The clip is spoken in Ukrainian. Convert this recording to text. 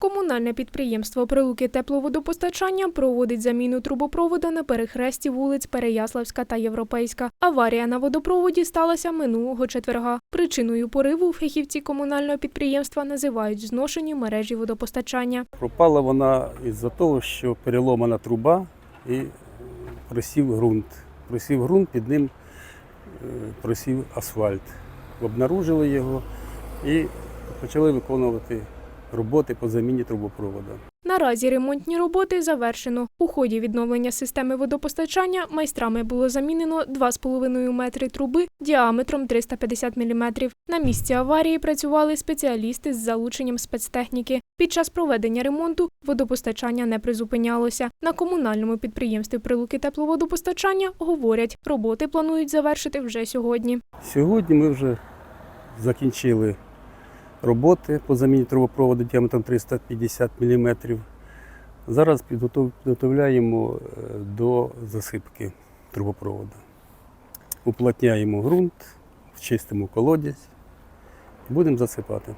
Комунальне підприємство Прилуки тепловодопостачання проводить заміну трубопровода на перехресті вулиць Переяславська та Європейська. Аварія на водопроводі сталася минулого четверга. Причиною пориву фахівці комунального підприємства називають зношені мережі водопостачання. Пропала вона із-за того, що переломана труба і просів ґрунт. Просів ґрунт, під ним е, просів асфальт. Обнаружили його і почали виконувати роботи по заміні трубопроводу. Наразі ремонтні роботи завершено. У ході відновлення системи водопостачання майстрами було замінено 2,5 метри труби діаметром 350 мм. На місці аварії працювали спеціалісти з залученням спецтехніки. Під час проведення ремонту водопостачання не призупинялося. На комунальному підприємстві Прилуки тепловодопостачання говорять, роботи планують завершити вже сьогодні. Сьогодні ми вже закінчили роботи по заміні трубопроводу діаметром 350 мм. Зараз підготовляємо е, до засипки трубопроводу. Уплотняємо ґрунт, чистимо колодязь, і будемо засипати.